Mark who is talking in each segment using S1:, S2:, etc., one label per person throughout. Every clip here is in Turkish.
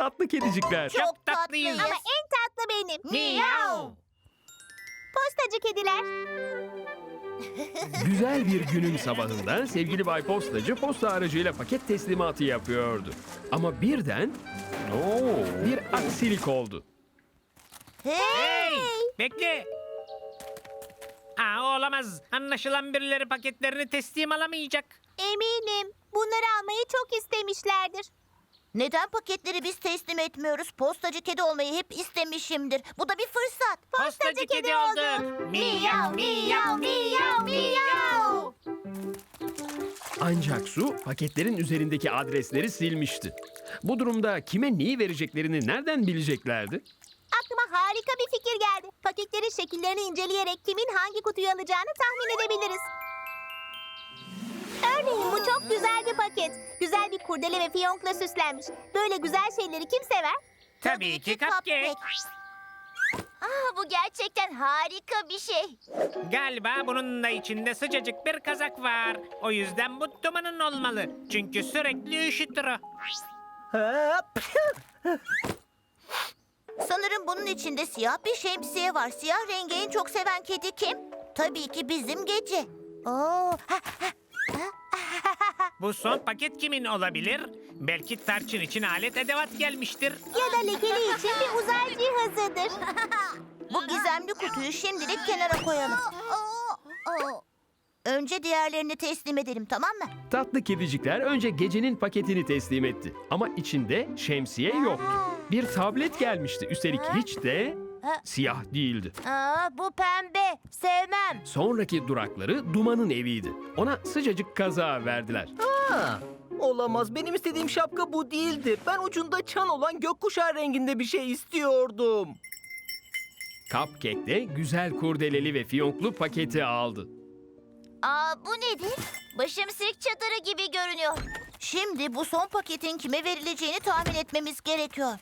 S1: tatlı kedicikler.
S2: Çok
S3: tatlıyız.
S4: Ama en tatlı benim.
S3: Miyav.
S4: Postacı kediler.
S1: Güzel bir günün sabahında sevgili Bay Postacı posta aracıyla paket teslimatı yapıyordu. Ama birden Oo, bir aksilik oldu.
S2: Hey!
S3: Hey! Bekle. Aa olamaz. Anlaşılan birileri paketlerini teslim alamayacak.
S4: Eminim. Bunları almayı çok istemişlerdir.
S2: Neden paketleri biz teslim etmiyoruz? Postacı kedi olmayı hep istemişimdir. Bu da bir fırsat.
S3: Postacı kedi olduk. Miyav miyav miyav miyav.
S1: Ancak Su paketlerin üzerindeki adresleri silmişti. Bu durumda kime neyi vereceklerini nereden bileceklerdi?
S4: Aklıma harika bir fikir geldi. Paketlerin şekillerini inceleyerek kimin hangi kutuyu alacağını tahmin edebiliriz. Örneğin bu çok güzel bir paket. Güzel bir kurdele ve fiyonkla süslenmiş. Böyle güzel şeyleri kim sever?
S3: Tabii ki cupcake.
S2: Aa, bu gerçekten harika bir şey.
S3: Galiba bunun da içinde sıcacık bir kazak var. O yüzden bu dumanın olmalı. Çünkü sürekli üşütür o.
S2: Sanırım bunun içinde siyah bir şemsiye var. Siyah rengi en çok seven kedi kim? Tabii ki bizim gece. Oo, ha,
S3: Bu son paket kimin olabilir? Belki tarçın için alet edevat gelmiştir.
S4: Ya da lekeli için bir uzay cihazıdır.
S2: bu gizemli kutuyu şimdilik kenara koyalım. Önce diğerlerini teslim edelim tamam mı?
S1: Tatlı kedicikler önce gecenin paketini teslim etti. Ama içinde şemsiye yoktu. Bir tablet gelmişti. Üstelik hiç de siyah değildi.
S2: Aa, bu pembe. Sevmem.
S1: Sonraki durakları Duman'ın eviydi. Ona sıcacık kaza verdiler.
S5: Ha, olamaz. Benim istediğim şapka bu değildi. Ben ucunda çan olan gökkuşağı renginde bir şey istiyordum.
S1: Cupcake de güzel kurdeleli ve fiyonklu paketi aldı.
S2: Aa, bu nedir? Başım sirk çadırı gibi görünüyor. Şimdi bu son paketin kime verileceğini tahmin etmemiz gerekiyor.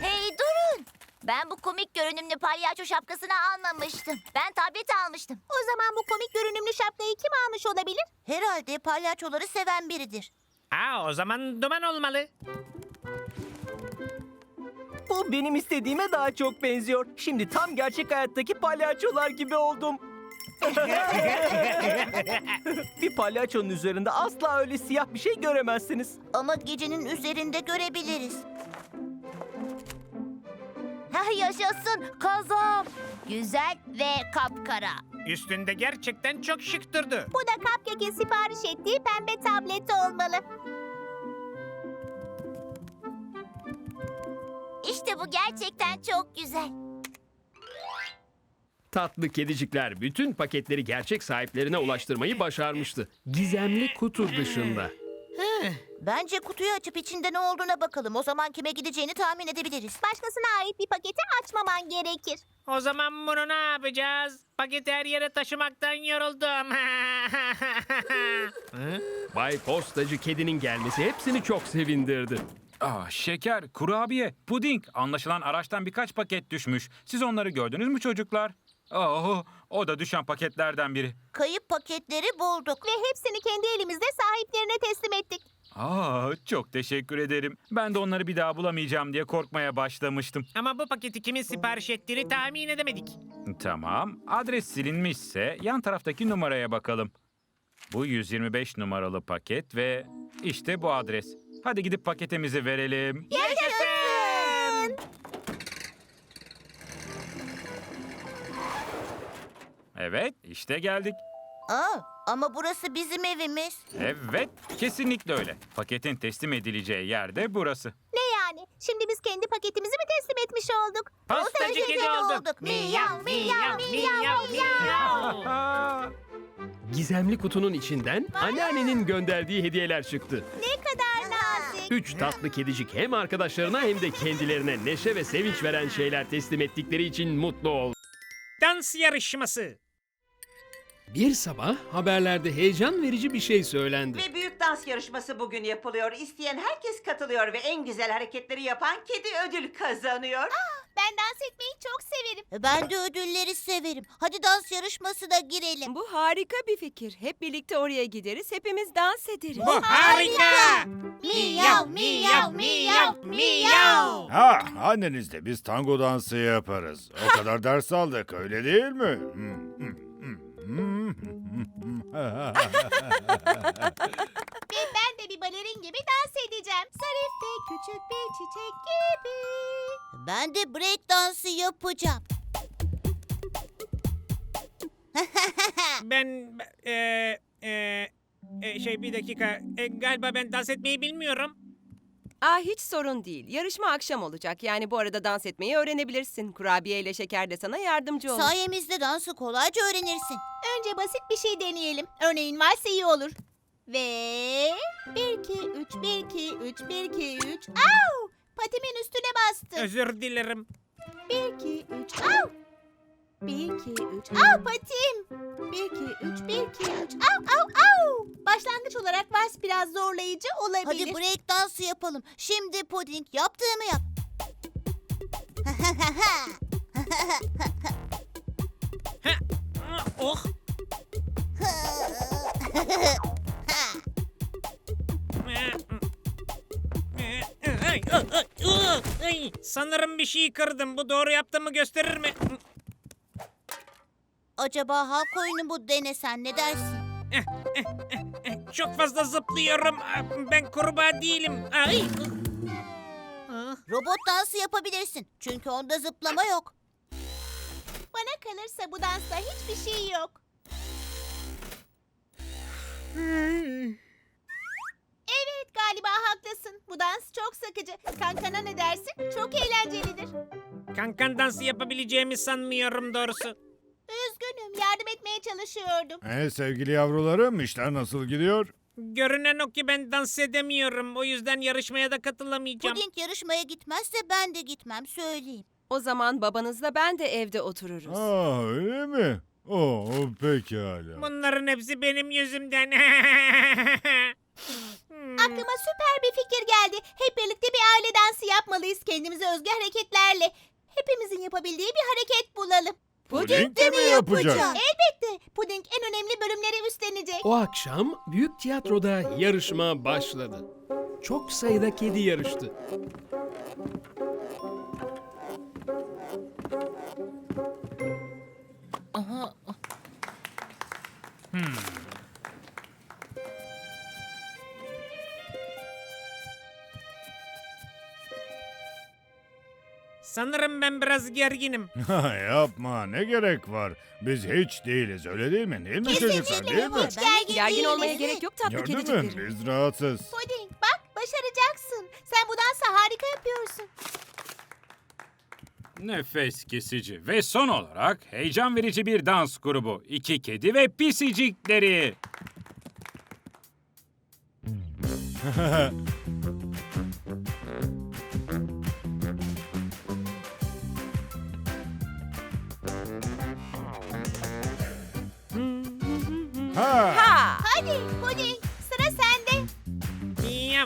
S2: Hey durun! Ben bu komik görünümlü palyaço şapkasını almamıştım. Ben tablet almıştım.
S4: O zaman bu komik görünümlü şapkayı kim almış olabilir?
S2: Herhalde palyaçoları seven biridir.
S3: Aa o zaman duman olmalı.
S5: Bu benim istediğime daha çok benziyor. Şimdi tam gerçek hayattaki palyaçolar gibi oldum. bir palyaçonun üzerinde asla öyle siyah bir şey göremezsiniz.
S2: Ama gecenin üzerinde görebiliriz. Ha yaşasın kazam. Güzel ve kapkara.
S3: Üstünde gerçekten çok şık durdu.
S4: Bu da Cupcake'in sipariş ettiği pembe tableti olmalı.
S2: İşte bu gerçekten çok güzel.
S1: Tatlı kedicikler bütün paketleri gerçek sahiplerine ulaştırmayı başarmıştı. Gizemli kutu dışında.
S2: Bence kutuyu açıp içinde ne olduğuna bakalım. O zaman kime gideceğini tahmin edebiliriz.
S4: Başkasına ait bir paketi açmaman gerekir.
S3: O zaman bunu ne yapacağız? Paketi her yere taşımaktan yoruldum.
S1: Bay Postacı kedinin gelmesi hepsini çok sevindirdi.
S6: Ah şeker, kurabiye, puding. Anlaşılan araçtan birkaç paket düşmüş. Siz onları gördünüz mü çocuklar? Oh, o da düşen paketlerden biri.
S2: Kayıp paketleri bulduk.
S4: Ve hepsini kendi elimizde sahiplerine teslim ettik.
S6: Aa, çok teşekkür ederim. Ben de onları bir daha bulamayacağım diye korkmaya başlamıştım.
S3: Ama bu paketi kimin sipariş ettiğini tahmin edemedik.
S6: Tamam, adres silinmişse yan taraftaki numaraya bakalım. Bu 125 numaralı paket ve işte bu adres. Hadi gidip paketimizi verelim.
S3: Yaşasın!
S6: Evet, işte geldik.
S2: Aa, ama burası bizim evimiz.
S6: Evet, kesinlikle öyle. Paketin teslim edileceği yer de burası.
S4: Ne yani? Şimdi biz kendi paketimizi mi teslim etmiş olduk?
S3: Postacı kedi
S2: kedi
S3: olduk.
S2: olduk.
S3: Miyav miyav miyav miyav.
S1: Gizemli kutunun içinden anneannenin gönderdiği hediyeler çıktı.
S4: Ne kadar nazik.
S1: Üç tatlı kedicik hem arkadaşlarına hem de kendilerine neşe ve sevinç veren şeyler teslim ettikleri için mutlu oldu.
S3: Dans yarışması.
S1: Bir sabah haberlerde heyecan verici bir şey söylendi.
S7: Ve büyük dans yarışması bugün yapılıyor. İsteyen herkes katılıyor ve en güzel hareketleri yapan kedi ödül kazanıyor.
S4: Ben dans etmeyi çok severim.
S2: Ben de ödülleri severim. Hadi dans yarışmasına girelim.
S8: Bu harika bir fikir. Hep birlikte oraya gideriz, hepimiz dans ederiz.
S3: Bu harika.
S2: Miyav, miyav, miyav, miyav.
S9: Ha, annenizle biz tango dansı yaparız. O kadar ders aldık öyle değil mi?
S4: Ve ben de bir balerin gibi dans edeceğim. Zarif ve küçük bir çiçek gibi.
S2: Ben de break dansı yapacağım.
S3: Ben e, e, e, şey bir dakika E, galiba ben dans etmeyi bilmiyorum.
S8: Aa hiç sorun değil. Yarışma akşam olacak. Yani bu arada dans etmeyi öğrenebilirsin. Kurabiye ile şeker de sana yardımcı olur.
S2: Sayemizde dansı kolayca öğrenirsin.
S4: Önce basit bir şey deneyelim. Örneğin varsa iyi olur. Ve 1 2 3 1 2 3 1 2 3. Au! Patimin üstüne bastı.
S3: Özür dilerim.
S4: 1 2 3. Au! 1 2 3. Au patim. 1 2 3 1 2 3. Au au au. Başlangıç olarak vals biraz zorlayıcı olabilir.
S2: Hadi break dansı yapalım. Şimdi puding yaptığımı yap.
S3: Oh. Ay, ay, ay, ay. Sanırım bir şey kırdım. Bu doğru yaptığımı gösterir mi?
S2: Acaba halk oyunu bu denesen ne dersin?
S3: Çok fazla zıplıyorum. Ben kurbağa değilim. Ay.
S2: Robot dansı yapabilirsin. Çünkü onda zıplama yok.
S4: Bana kalırsa bu dansta hiçbir şey yok. Evet galiba haklısın. Bu dans çok sıkıcı. Kankana ne dersin? Çok eğlencelidir.
S3: Kankan dansı yapabileceğimi sanmıyorum doğrusu.
S4: Üzgünüm yardım etmeye çalışıyordum.
S9: e, sevgili yavrularım işler nasıl gidiyor?
S3: Görünen o ki ben dans edemiyorum. O yüzden yarışmaya da katılamayacağım.
S2: Puding yarışmaya gitmezse ben de gitmem söyleyeyim.
S8: O zaman babanızla ben de evde otururuz.
S9: Aa öyle mi? Oo pekala.
S3: Bunların hepsi benim yüzümden. Hmm.
S4: Aklıma süper bir fikir geldi. Hep birlikte bir aile dansı yapmalıyız. Kendimize özgü hareketlerle. Hepimizin yapabildiği bir hareket bulalım.
S9: Puding de mi yapacak?
S4: Elbette. Puding en önemli bölümleri üstlenecek.
S1: O akşam büyük tiyatroda yarışma başladı. Çok sayıda kedi yarıştı.
S3: Sanırım ben biraz gerginim.
S9: Yapma ne gerek var? Biz hiç değiliz öyle değil mi? Değil mi çocuklar değil mi?
S2: Hiç gergin,
S8: Gergin
S2: değiliz.
S8: olmaya gerek yok tatlı
S9: Gördün mü?
S8: kediciklerim.
S9: Biz rahatsız.
S4: Puding bak başaracaksın. Sen bu dansı harika yapıyorsun.
S6: Nefes kesici ve son olarak heyecan verici bir dans grubu. İki kedi ve pisicikleri.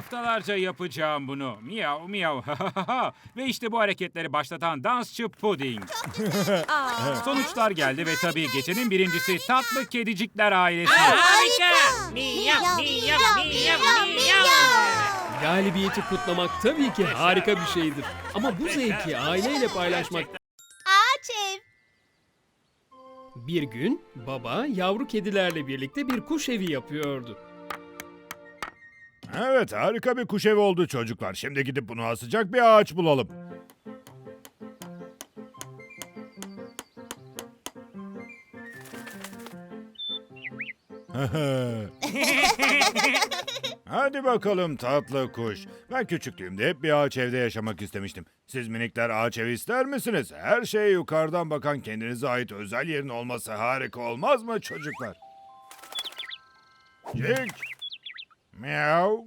S6: Haftalarca yapacağım bunu. Miyav miyav. ve işte bu hareketleri başlatan dansçı Pudding. Sonuçlar geldi ve tabii gecenin birincisi tatlı kedicikler ailesi.
S3: Harika. Miyav, miyav, miyav, miyav.
S1: Galibiyeti kutlamak tabii ki harika bir şeydir. Ama bu zevki aileyle paylaşmak
S4: Ağaç ev.
S1: Bir gün baba yavru kedilerle birlikte bir kuş evi yapıyordu.
S9: Evet harika bir kuş evi oldu çocuklar. Şimdi gidip bunu asacak bir ağaç bulalım. Hadi bakalım tatlı kuş. Ben küçüklüğümde hep bir ağaç evde yaşamak istemiştim. Siz minikler ağaç evi ister misiniz? Her şeye yukarıdan bakan kendinize ait özel yerin olması harika olmaz mı çocuklar? Cik. Miau.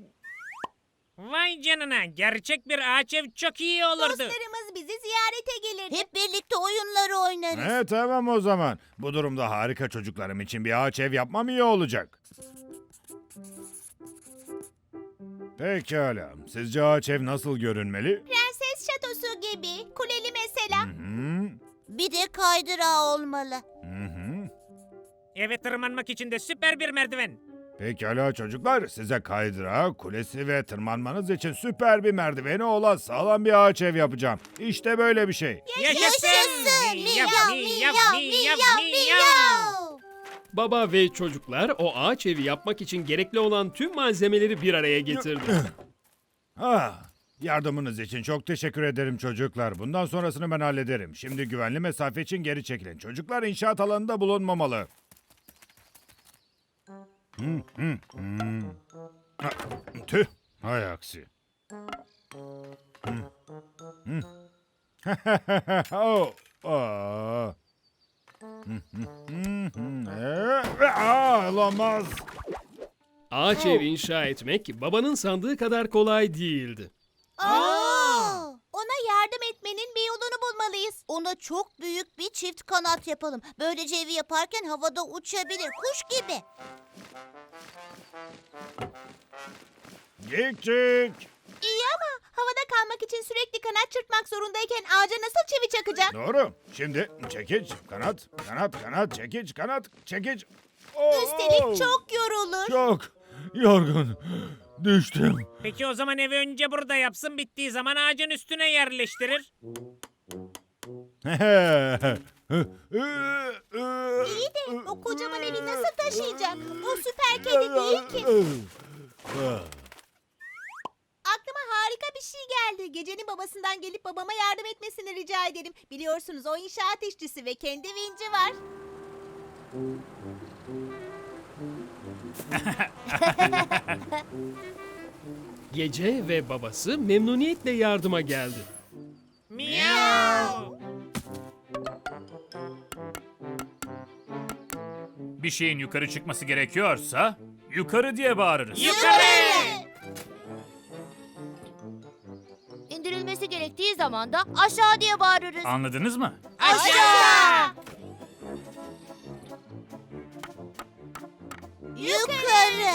S3: Vay canına gerçek bir ağaç ev çok iyi olurdu.
S4: Dostlarımız bizi ziyarete gelir.
S2: Hep birlikte oyunları oynarız.
S9: He tamam o zaman. Bu durumda harika çocuklarım için bir ağaç ev yapmam iyi olacak. Pekala. Sizce ağaç ev nasıl görünmeli?
S4: Prenses şatosu gibi. Kuleli mesela. Hı-hı.
S2: Bir de kaydırağı olmalı.
S9: Hı-hı.
S3: Eve tırmanmak için de süper bir merdiven.
S9: Pekala çocuklar, size kaydırağı, kulesi ve tırmanmanız için süper bir merdiveni olan sağlam bir ağaç ev yapacağım. İşte böyle bir şey.
S3: Yaşasın! Miyav, miyav, miyav, miyav.
S1: Baba ve çocuklar o ağaç evi yapmak için gerekli olan tüm malzemeleri bir araya getirdi.
S9: Ah, yardımınız için çok teşekkür ederim çocuklar. Bundan sonrasını ben hallederim. Şimdi güvenli mesafe için geri çekilin. Çocuklar inşaat alanında bulunmamalı. Hı, hı, hı. Ah, Tüh, hay aksi. Hı, hı. oh, aa. Hı, hı, hı, hı. Ee, aa, olamaz.
S1: Ağaç ev inşa etmek babanın sandığı kadar kolay değildi.
S2: Aa! Ona yardım etmenin bir yolunu bulmalıyız. Ona çok büyük bir çift kanat yapalım. Böylece evi yaparken havada uçabilir. Kuş gibi.
S9: Cik cik.
S4: İyi ama havada kalmak için sürekli kanat çırpmak zorundayken ağaca nasıl çivi çakacak?
S9: Doğru. Şimdi çekiç, kanat, kanat, kanat, çekiç, kanat, çekiç. Oo!
S2: Üstelik çok yorulur.
S9: Çok yorgun. Düştüm.
S3: Peki o zaman evi önce burada yapsın bittiği zaman ağacın üstüne yerleştirir.
S4: İyi de o kocaman evi nasıl taşıyacak? O süper kedi değil ki. Aklıma harika bir şey geldi. Gecenin babasından gelip babama yardım etmesini rica ederim. Biliyorsunuz o inşaat işçisi ve kendi vinci var.
S1: Gece ve babası memnuniyetle yardıma geldi.
S3: Miyav.
S10: Bir şeyin yukarı çıkması gerekiyorsa yukarı diye bağırırız.
S3: Yukarı!
S2: İndirilmesi gerektiği zaman da aşağı diye bağırırız.
S10: Anladınız mı?
S3: Aşağı!
S2: Yukarı.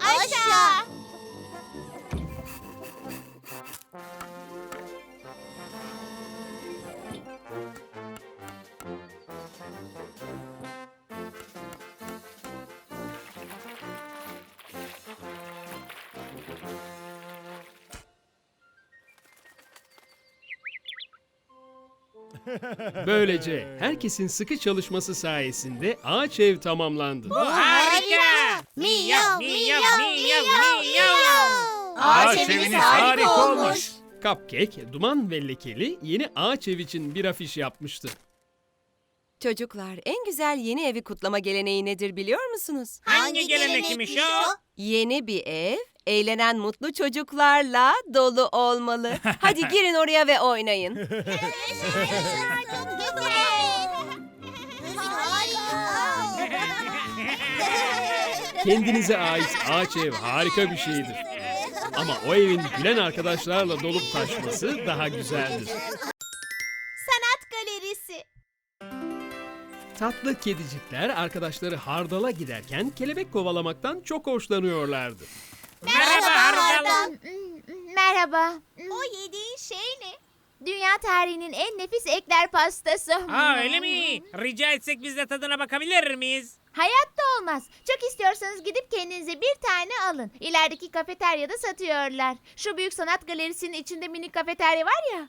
S2: Aşağı.
S1: Böylece herkesin sıkı çalışması sayesinde ağaç ev tamamlandı.
S3: Bu harika! Miyav, miyav, miyav, miyav.
S10: Ağaç eviniz harika olmuş.
S1: Cupcake, Duman ve Lekeli yeni ağaç ev için bir afiş yapmıştı.
S8: Çocuklar, en güzel yeni evi kutlama geleneği nedir biliyor musunuz?
S3: Hangi gelenekmiş o?
S8: Yeni bir ev, eğlenen mutlu çocuklarla dolu olmalı. Hadi girin oraya ve oynayın.
S1: Kendinize ait ağaç ev harika bir şeydir. Ama o evin gülen arkadaşlarla dolup taşması daha güzeldir.
S4: Sanat galerisi.
S1: Tatlı kedicikler arkadaşları hardala giderken kelebek kovalamaktan çok hoşlanıyorlardı.
S3: Merhaba Hardal.
S2: Merhaba.
S4: O yediğin şey ne?
S2: Dünya tarihinin en nefis ekler pastası.
S3: Aa öyle mi? Rica etsek biz de tadına bakabilir miyiz?
S2: Hayatta olmaz. Çok istiyorsanız gidip kendinize bir tane alın. İlerideki kafeteryada satıyorlar. Şu büyük sanat galerisinin içinde minik kafeterya var ya.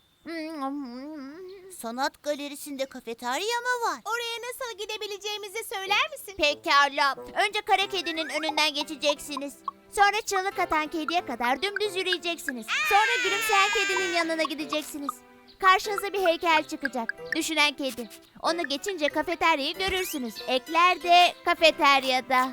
S2: Sanat galerisinde kafeterya mı var?
S4: Oraya nasıl gidebileceğimizi söyler misin?
S2: Pekala. Önce kara kedinin önünden geçeceksiniz. Sonra çığlık atan kediye kadar dümdüz yürüyeceksiniz. Sonra gülümseyen kedinin yanına gideceksiniz. Karşınıza bir heykel çıkacak. Düşünen kedi. Onu geçince kafeteryayı görürsünüz. Ekler de kafeteryada.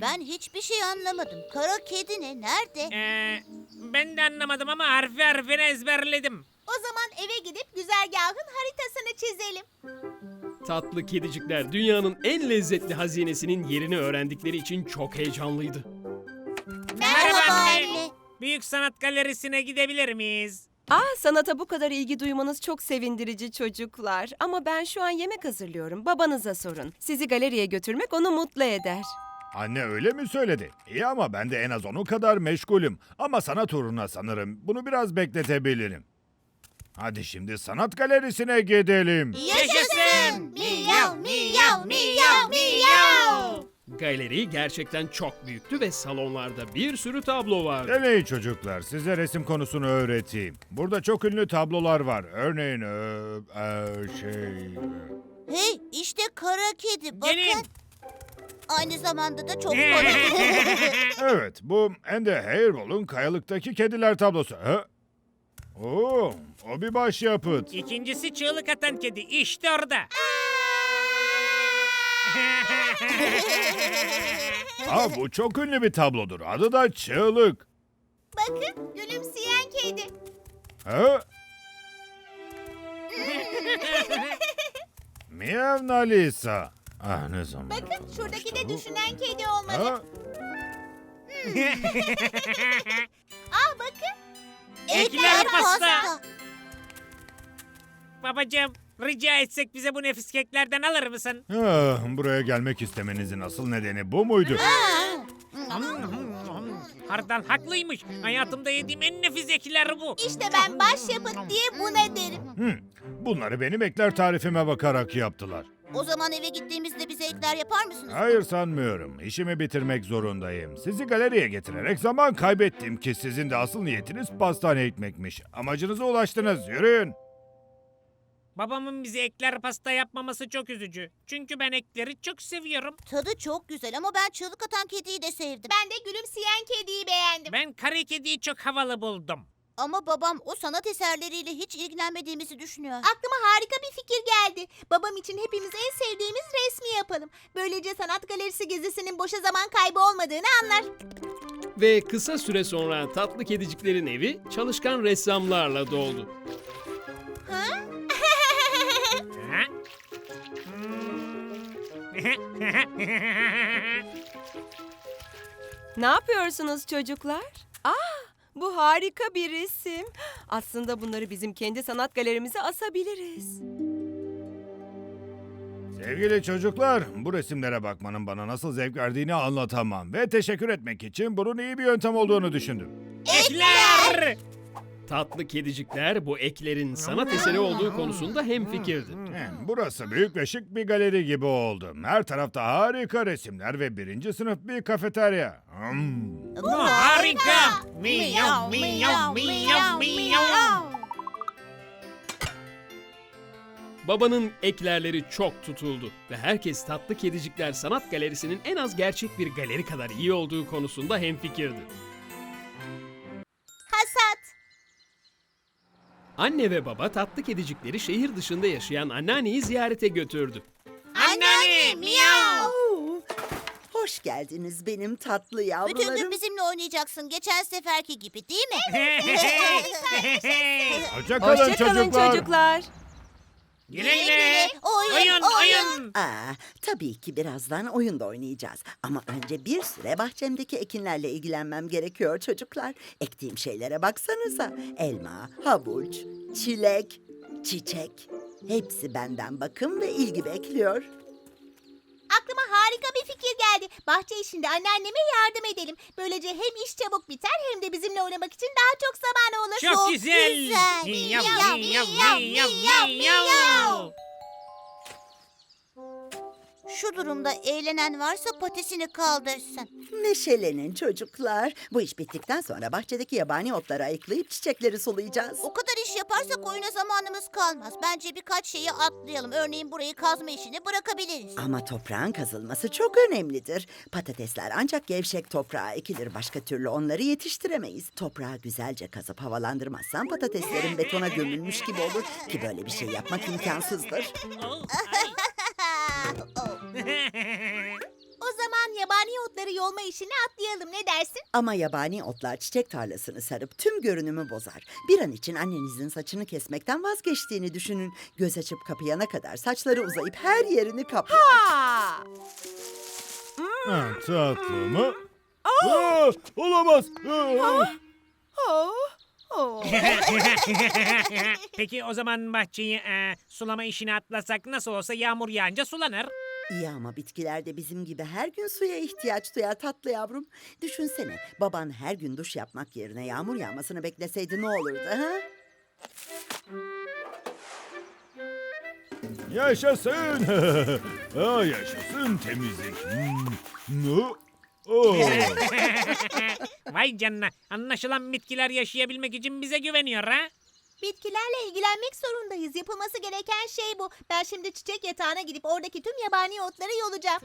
S2: Ben hiçbir şey anlamadım. Kara kedi ne? Nerede?
S3: Ee, ben de anlamadım ama harfi harfine ezberledim.
S4: O zaman eve gidip güzergahın haritasını çizelim.
S1: Tatlı kedicikler dünyanın en lezzetli hazinesinin yerini öğrendikleri için çok heyecanlıydı.
S3: Merhaba anne. Büyük sanat galerisine gidebilir miyiz?
S8: Aa, sanata bu kadar ilgi duymanız çok sevindirici çocuklar. Ama ben şu an yemek hazırlıyorum. Babanıza sorun. Sizi galeriye götürmek onu mutlu eder.
S9: Anne öyle mi söyledi? İyi ama ben de en az onun kadar meşgulüm. Ama sanat uğruna sanırım. Bunu biraz bekletebilirim. Hadi şimdi sanat galerisine gidelim.
S2: Yaşasın! Miyav miyav miyav miyav.
S1: Galeri gerçekten çok büyüktü ve salonlarda bir sürü tablo vardı.
S9: Deneyin çocuklar, size resim konusunu öğreteyim. Burada çok ünlü tablolar var. Örneğin eee, eee, şey...
S2: Hey işte kara kedi bakın.
S3: Gelin.
S2: Aynı zamanda da çok komik.
S9: Evet, bu Andy Hairball'un Kayalık'taki Kediler tablosu. Ha? Oo, o bir başyapıt.
S3: İkincisi çığlık atan kedi. İşte orada.
S9: Aa, bu çok ünlü bir tablodur. Adı da Çığlık.
S4: Bakın gülümseyen kedi.
S9: Ha? Miyav Nalisa. Ah ne zaman
S4: Bakın şuradaki de düşünen kedi olmalı.
S9: Ha?
S4: Ah bakın.
S3: Ekler pasta. Babacığım rica etsek bize bu nefis keklerden alır mısın?
S9: Ah, buraya gelmek istemenizin asıl nedeni bu muydu?
S3: Hardal haklıymış. Hayatımda yediğim en nefis ekler bu.
S4: İşte ben başyapıt diye buna derim.
S9: Hmm, bunları benim ekler tarifime bakarak yaptılar.
S2: O zaman eve gittiğimizde bize ekler yapar mısınız?
S9: Hayır sanmıyorum. İşimi bitirmek zorundayım. Sizi galeriye getirerek zaman kaybettim ki sizin de asıl niyetiniz pastane ekmekmiş. Amacınıza ulaştınız. Yürüyün.
S3: Babamın bize ekler pasta yapmaması çok üzücü. Çünkü ben ekleri çok seviyorum.
S2: Tadı çok güzel ama ben çığlık atan kediyi de sevdim.
S4: Ben de gülümseyen kediyi beğendim.
S3: Ben kare kediyi çok havalı buldum.
S2: Ama babam o sanat eserleriyle hiç ilgilenmediğimizi düşünüyor.
S4: Aklıma harika bir fikir geldi. Babam için hepimiz en sevdiğimiz resmi yapalım. Böylece sanat galerisi gezisinin boşa zaman kaybı olmadığını anlar.
S1: Ve kısa süre sonra tatlı kediciklerin evi çalışkan ressamlarla doldu.
S3: Ha?
S8: Ne yapıyorsunuz çocuklar? Aa, bu harika bir resim. Aslında bunları bizim kendi sanat galerimize asabiliriz.
S9: Sevgili çocuklar, bu resimlere bakmanın bana nasıl zevk verdiğini anlatamam. Ve teşekkür etmek için bunun iyi bir yöntem olduğunu düşündüm.
S3: ekler!
S1: Tatlı kedicikler bu eklerin sanat eseri olduğu konusunda hemfikirdi.
S9: Hem Burası büyük ve şık bir galeri gibi oldu. Her tarafta harika resimler ve birinci sınıf bir kafeterya. Hmm.
S3: Bu harika! Miyav miyav miyav miyav.
S1: Babanın eklerleri çok tutuldu ve herkes Tatlı Kedicikler Sanat Galerisi'nin en az gerçek bir galeri kadar iyi olduğu konusunda hemfikirdi.
S4: Hasat.
S1: Anne ve baba tatlı kedicikleri şehir dışında yaşayan anneanneyi ziyarete götürdü.
S3: Anneanne miyav!
S11: Hoş geldiniz benim tatlı
S2: Bütün gün
S11: yavrularım.
S2: bizimle oynayacaksın. Geçen seferki gibi değil mi?
S9: Hoşça kalın
S8: Hoşçakalın
S9: çocuklar.
S8: çocuklar.
S3: Güle güle.
S2: Oyun,
S3: Oyun
S2: oyun.
S3: oyun.
S11: Aa, tabii ki birazdan oyun da oynayacağız. Ama önce bir süre bahçemdeki ekinlerle ilgilenmem gerekiyor çocuklar. Ektiğim şeylere baksanıza. Elma, havuç, çilek, çiçek. Hepsi benden bakım ve ilgi bekliyor.
S4: Aklıma harika bir fikir geldi. Bahçe işinde anneanneme yardım edelim. Böylece hem iş çabuk biter hem de bizimle oynamak için daha çok zamanı olur.
S3: Çok güzel. miyav
S2: miyav,
S3: miyav
S2: miyav,
S3: miyav.
S2: Şu durumda eğlenen varsa patisini kaldırsın.
S11: Neşelenin çocuklar. Bu iş bittikten sonra bahçedeki yabani otları ayıklayıp çiçekleri sulayacağız.
S2: O kadar iş yaparsak oyuna zamanımız kalmaz. Bence birkaç şeyi atlayalım. Örneğin burayı kazma işini bırakabiliriz.
S11: Ama toprağın kazılması çok önemlidir. Patatesler ancak gevşek toprağa ekilir. Başka türlü onları yetiştiremeyiz. Toprağı güzelce kazıp havalandırmazsan patateslerin betona gömülmüş gibi olur. Ki böyle bir şey yapmak imkansızdır.
S4: O zaman yabani otları yolma işini atlayalım ne dersin?
S11: Ama yabani otlar çiçek tarlasını sarıp tüm görünümü bozar. Bir an için annenizin saçını kesmekten vazgeçtiğini düşünün. Göz açıp kapayana kadar saçları uzayıp her yerini kaplar.
S8: Aa,
S9: Ha, tatlı mı? Aa, olamaz. Aa.
S8: oh,
S3: Peki o zaman bahçeyi e, sulama işini atlasak nasıl olsa yağmur yağınca sulanır.
S11: İyi ama bitkiler de bizim gibi her gün suya ihtiyaç duyar tatlı yavrum. Düşünsene baban her gün duş yapmak yerine yağmur yağmasını bekleseydi ne olurdu ha?
S9: Yaşasın. Aa, yaşasın temizlik. Hmm. No. Oh.
S3: Vay canına. Anlaşılan bitkiler yaşayabilmek için bize güveniyor ha?
S4: Bitkilerle ilgilenmek zorundayız. Yapılması gereken şey bu. Ben şimdi çiçek yatağına gidip oradaki tüm yabani otları yolacağım.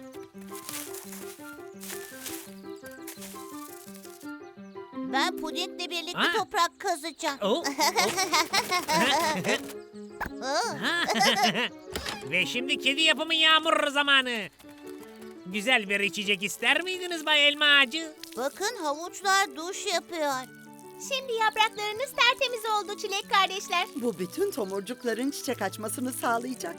S2: Ben pudingle birlikte
S3: Ha?
S2: toprak kazacağım.
S3: Oh,
S2: Aa,
S3: Ve şimdi kedi yapımı yağmur zamanı. Güzel bir içecek ister miydiniz Bay Elma Ağacı?
S2: Bakın havuçlar duş yapıyor.
S4: Şimdi yapraklarınız tertemiz oldu çilek kardeşler.
S11: Bu bütün tomurcukların çiçek açmasını sağlayacak.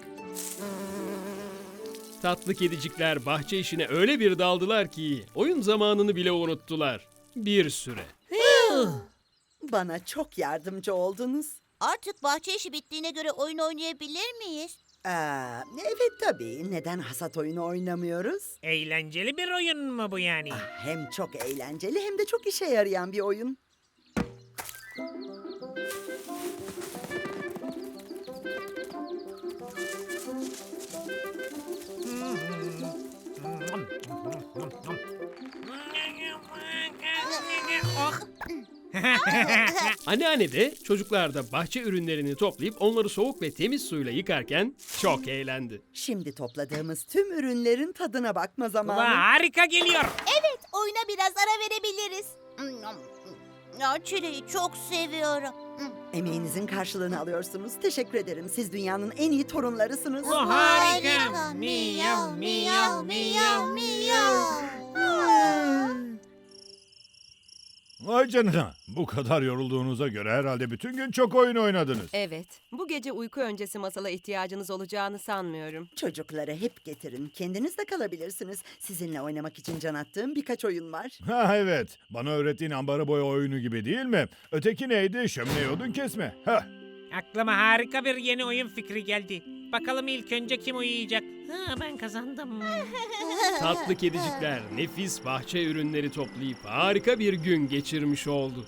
S1: Tatlı kedicikler bahçe işine öyle bir daldılar ki oyun zamanını bile unuttular. Bir süre.
S11: Bana çok yardımcı oldunuz.
S2: Artık bahçe işi bittiğine göre oyun oynayabilir miyiz?
S11: Aa, evet tabii. Neden hasat oyunu oynamıyoruz?
S3: Eğlenceli bir oyun mu bu yani?
S11: Ah, hem çok eğlenceli hem de çok işe yarayan bir oyun.
S3: Oh.
S1: Anneanne de çocuklar da bahçe ürünlerini toplayıp onları soğuk ve temiz suyla yıkarken çok eğlendi.
S11: Şimdi topladığımız tüm ürünlerin tadına bakma zamanı.
S3: Harika geliyor.
S4: Evet, oyuna biraz ara verebiliriz.
S2: Ya çileği çok seviyorum.
S11: Emeğinizin karşılığını alıyorsunuz. Teşekkür ederim. Siz dünyanın en iyi torunlarısınız.
S3: Harika. Miyav miyav miyav miyav.
S9: Vay canına. Bu kadar yorulduğunuza göre herhalde bütün gün çok oyun oynadınız.
S8: Evet, bu gece uyku öncesi masala ihtiyacınız olacağını sanmıyorum.
S11: Çocukları hep getirin. Kendiniz de kalabilirsiniz. Sizinle oynamak için can attığım birkaç oyun var.
S9: Ha evet. Bana öğrettiğin ambara boya oyunu gibi değil mi? Öteki neydi? Şömine odun kesme. Ha.
S3: Aklıma harika bir yeni oyun fikri geldi. Bakalım ilk önce kim uyuyacak? Ha, ben kazandım.
S1: Tatlı kedicikler nefis bahçe ürünleri toplayıp harika bir gün geçirmiş oldu.